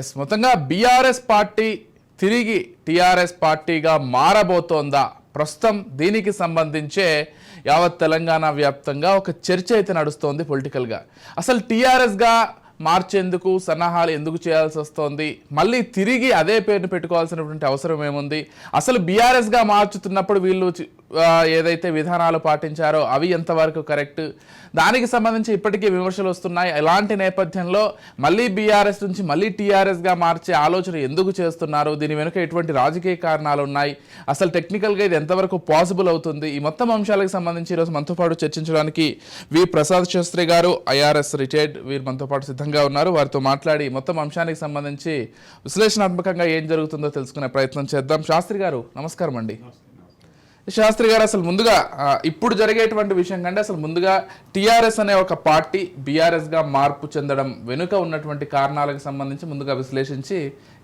Yes మొత్తంగా BRS party తిరిగి TRS పార్టీగా మారబోతోందా? ప్రస్తుతం దీనికి సంబంధించే యావత్ తెలంగాణ వ్యాప్తంగా ఒక చర్చ అయితే నడుస్తోంది పొలిటికల్గా. అసలు టీఆర్ఎస్గా మార్చేందుకు సన్నాహాలు ఎందుకు చేయాల్సి వస్తోంది? మళ్ళీ తిరిగి అదే పేరును పెట్టుకోవాల్సినటువంటి అవసరం ఏముంది? అసలు బీఆర్ఎస్గా మార్చుతున్నప్పుడు వీళ్ళు ఏదైతే విధానాలు పాటించారో అవి ఎంతవరకు కరెక్ట్? దానికి సంబంధించి ఇప్పటికీ విమర్శలు వస్తున్నాయి. ఇలాంటి నేపథ్యంలో మళ్ళీ బీఆర్ఎస్ నుంచి మళ్ళీ టీఆర్ఎస్గా మార్చే ఆలోచన ఎందుకు చేస్తున్నారు? దీని వెనుక ఎటువంటి రాజకీయ కారణాలు ఉన్నాయి? అసలు టెక్నికల్గా ఇది ఎంతవరకు పాసిబుల్ అవుతుంది? ఈ మొత్తం అంశాలకు సంబంధించి ఈరోజు మనతో పాటు చర్చించడానికి వి ప్రసాద్ శాస్త్రి గారు ఐఆర్ఎస్ రిటైర్డ్. వీరు మనతో పాటు సిద్ధంగా ఉన్నారు. వారితో మాట్లాడి మొత్తం అంశానికి సంబంధించి విశ్లేషణాత్మకంగా ఏం జరుగుతుందో తెలుసుకునే ప్రయత్నం చేద్దాం. శాస్త్రి గారు నమస్కారం అండి. శాస్త్రి గారు అసలు ముందుగా ఇప్పుడు జరిగేటువంటి విషయం కంటే అసలు ముందుగా టీఆర్ఎస్ అనే ఒక పార్టీ బీఆర్ఎస్గా మార్పు చెందడం వెనుక ఉన్నటువంటి కారణాలకు సంబంధించి ముందుగా విశ్లేషించి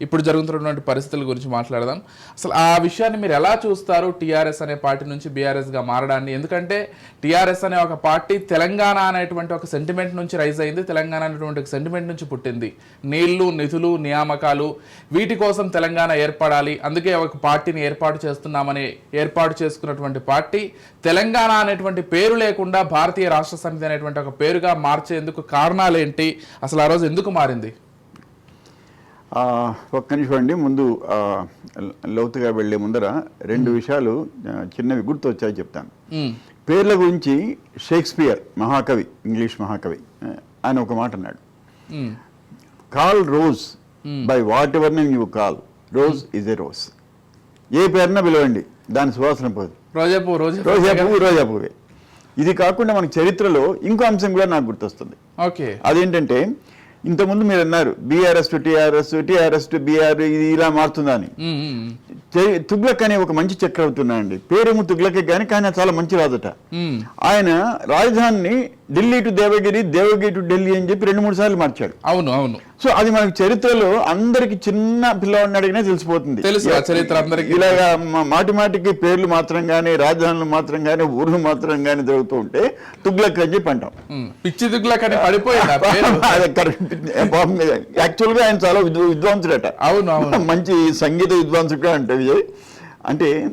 ఇప్పుడు జరుగుతున్నటువంటి పరిస్థితుల గురించి మాట్లాడదాం. అసలు ఆ విషయాన్ని మీరు ఎలా చూస్తారు టీఆర్ఎస్ అనే పార్టీ నుంచి బీఆర్ఎస్గా మారడాన్ని? ఎందుకంటే టిఆర్ఎస్ అనే ఒక పార్టీ తెలంగాణ అనేటువంటి ఒక సెంటిమెంట్ నుంచి రైజ్ అయింది. తెలంగాణ అనేటువంటి ఒక సెంటిమెంట్ నుంచి పుట్టింది. నీళ్ళు నిధులు నియామకాలు వీటి కోసం తెలంగాణ ఏర్పడాలి. అందుకే ఒక పార్టీని ఏర్పాటు చేస్తున్నామని ఏర్పాటు చేసుకున్నటువంటి పార్టీ తెలంగాణ అనేటువంటి పేరు లేకుండా భారతీయ రాష్ట్ర సమితి అనేటువంటి ఒక పేరుగా మార్చేందుకు కారణాలేంటి? అసలు ఆ రోజు ఎందుకు మారింది? ఒక్క నిమిషం అండి. ముందు లోతుగా వెళ్ళే ముందర రెండు విషయాలు చిన్నవి గుర్తొచ్చాయి చెప్తాను. ఉమ్, పేర్ల గురించి షేక్స్పియర్ మహాకవి ఇంగ్లీష్ మహాకవి ఆయన ఒక మాట అన్నాడు. Call rose by whatever name you call rose is a rose. ఏ పేరున పిలవండి. దాని సువాసన పోదు. రోజా పువ్వు రోజా రోజా పువ్వు రోజా పువ్వే ఇది కాకుండా మన చరిత్రలో ఇంకో అంశం కూడా నాకు గుర్తొస్తుంది. ఓకే. అదేంటంటే ఇంతకుముందు మీరు అన్నారు BRS to TRS TRS to BR ఇది ఇలా మారుతుందని. తుగ్లక్ అనే ఒక మంచి చక్రవర్తి అండి పేరేమో తుగ్లకే కానీ కానీ ఆయన చాలా మంచి రాజట. ఆయన రాజధానిని ఢిల్లీ టు దేవగిరి దేవగిరి టు ఢిల్లీ అని చెప్పి రెండు మూడు సార్లు మార్చాడు. అవును అవును. సో అది మనకి చరిత్రలో అందరికి చిన్న పిల్లవాడిని అడిగినా తెలిసిపోతుంది. తెలుసు చరిత్ర అందరికీ. ఇలాగా మాటి మాటికి పేర్లు మాత్రం కానీ రాజధానులు మాత్రం కానీ ఊర్లు మాత్రం కానీ జరుగుతూ ఉంటే తుగ్లక్ అని చెప్పి అంటాం. పిచ్చి దిగులా కానీ పడిపోయింది? యాక్చువల్గా ఆయన చాలా విద్వ- విద్వాంసుడట అవును అవును. మంచి సంగీత విద్వాంసుడు అంటే విజయ్. అంటే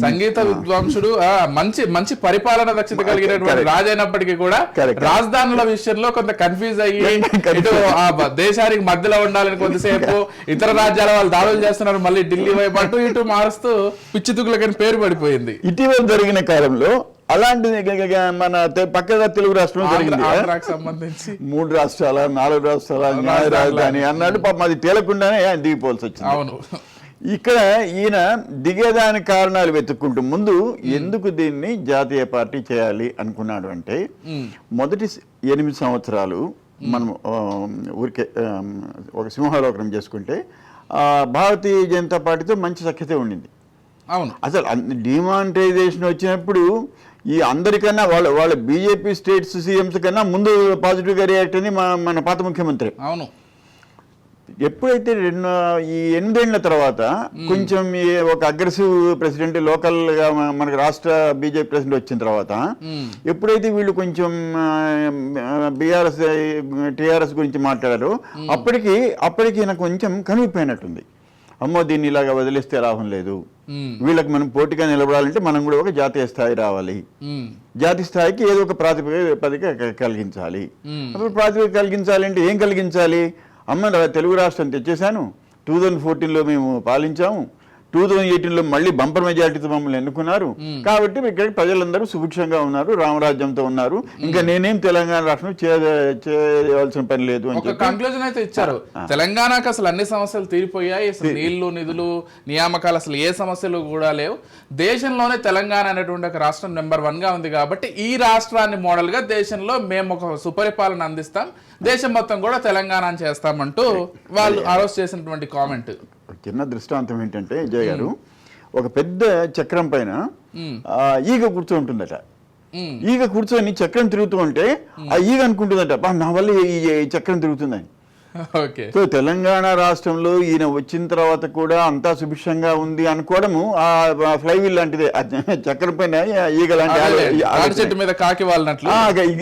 సంగీత విద్వాంసుడు మంచి మంచి పరిపాలన దక్షత కలిగినటువంటి Correct. రాజైనప్పటికీ కూడా. రాజధానుల విషయంలో కొంత కన్ఫ్యూజ్ అయ్యి. ఇటు ఆ దేశానికి మధ్యలో ఉండాలని కొద్దిసేపు ఇతర రాజ్యాల వాళ్ళు దాడులు చేస్తున్నారు మళ్ళీ ఢిల్లీ వైపు అటు ఇటు మారుస్తూ పిచ్చి తుగులకని పేరు పడిపోయింది ఇటీవల జరిగిన కాలంలో అలాంటిది గ- మన పక్కగా తెలుగు రాష్ట్రంలో ఆంధ్ర- జరిగింది సంబంధించి మూడు రాష్ట్రాల నాలుగు రాష్ట్రాల న్యాయ. రాజధాని అన్నాడు పాపం అది తేలకుండానే దిగిపోవాల్సి వచ్చింది అవును ఇక్కడ ఈయన దిగేదానికి కారణాలు వెతుక్కుంటూ ముందు ఎందుకు దీన్ని జాతీయ పార్టీ చేయాలి అనుకున్నాడు అంటే మొదటి ఎనిమిది సంవత్సరాలు మనం ఊరికే ఒక సింహాలోకనం చేసుకుంటే భారతీయ జనతా పార్టీతో మంచి సఖ్యత ఉండింది. అవును. అసలు డిమానిటైజేషన్ వచ్చినప్పుడు ఈ అందరికన్నా వాళ్ళ వాళ్ళ బీజేపీ స్టేట్స్ సీఎంస్ కన్నా ముందు పాజిటివ్గా రియాక్ట్ అయింది మన మన పాత ముఖ్యమంత్రి. అవును. ఎప్పుడైతే రెండు ఈ ఎనిమిదేళ్ళ తర్వాత కొంచెం ఈ ఒక అగ్రెసివ్ ప్రెసిడెంట్ లోకల్గా మన- మనకి రాష్ట్ర బీజేపీ ప్రెసిడెంట్ వచ్చిన తర్వాత ఎప్పుడైతే వీళ్ళు కొంచెం బీఆర్ఎస్ టీఆర్ఎస్ గురించి మాట్లాడారో అప్పటికి అప్పటికి నాకు కొంచెం కనిపిపోయినట్టుంది అమ్మో దీన్ని ఇలాగా వదిలేస్తే లాభం లేదు. వీళ్ళకి మనం పోటీగా నిలబడాలంటే మనం కూడా ఒక జాతీయ స్థాయి రావాలి. జాతీయ స్థాయికి ఏదో ఒక ప్రాతిపదిక కలిగించాలి. అప్పుడు ప్రాతిపదిక కలిగించాలి అంటే ఏం కలిగించాలి? అమ్మ తెలుగు రాష్ట్రం తెచ్చేశాను. టూ థౌజండ్ ఫోర్టీన్లో మేము పాలించాము. టూ థౌజండ్ ఎయిటీన్లో మళ్ళీ బంపర్ మెజారిటీతో మమ్మల్ని ఎన్నుకున్నారు. కాబట్టి ఇక్కడ ప్రజలందరూ సుభిక్షంగా ఉన్నారు రామరాజ్యంతో ఉన్నారు. ఇంకా నేనేం తెలంగాణ రాష్ట్రం చేయవలసిన పని లేదు అని కంక్లూజన్ అయితే ఇచ్చారు. తెలంగాణకు అసలు అన్ని సమస్యలు తీరిపోయాయి. నీళ్ళు నిధులు నియామకాలు అసలు ఏ సమస్యలు కూడా లేవు. దేశంలోనే తెలంగాణ అనేటువంటి ఒక రాష్ట్రం నెంబర్ వన్గా ఉంది కాబట్టి ఈ రాష్ట్రాన్ని మోడల్గా దేశంలో మేము ఒక సుపరిపాలన అందిస్తాం. దేశం మొత్తం కూడా తెలంగాణ చేస్తామంటూ వాళ్ళు ఆ రోజు చేసినటువంటి కామెంట్. చిన్న దృష్టాంతం ఏంటంటే జయ గారు ఒక పెద్ద చక్రం పైన ఈగ కూర్చోంటుందట ఈగ కూర్చొని చక్రం తిరుగుతూ ఉంటే ఆ ఈగ అనుకుంటుందట "అబ్బా, నా వల్ల ఈ చక్రం తిరుగుతుందని. ఓకే. సో తెలంగాణ రాష్ట్రంలో ఈయన వచ్చిన తర్వాత కూడా అంతా సుభిక్షంగా ఉంది అనుకోవడము. ఆ ఫ్లైవీల్ లాంటిదే. ఆ చక్కెర పైన ఈగ లాంటి. చెట్టు మీద కాకి వాళ్ళనట్లు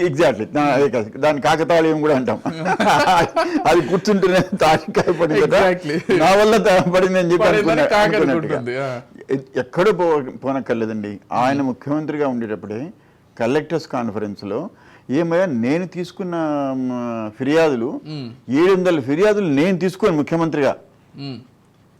ఎగ్జాక్ట్లీ దాని కాకతాళీయం కూడా అంటాం. అది కూర్చుంటేనే తాటికాయ పడింది. నా వల్ల పడింది అని చెప్పి ఎక్కడో పోనక్కర్లేదండి. ఆయన ముఖ్యమంత్రిగా ఉండేటప్పుడే కలెక్టర్స్ కాన్ఫరెన్స్లో ఏమయ్యా నేను తీసుకున్న ఫిర్యాదులు ఏడు వందల ఫిర్యాదులు నేను తీసుకొని ముఖ్యమంత్రిగా.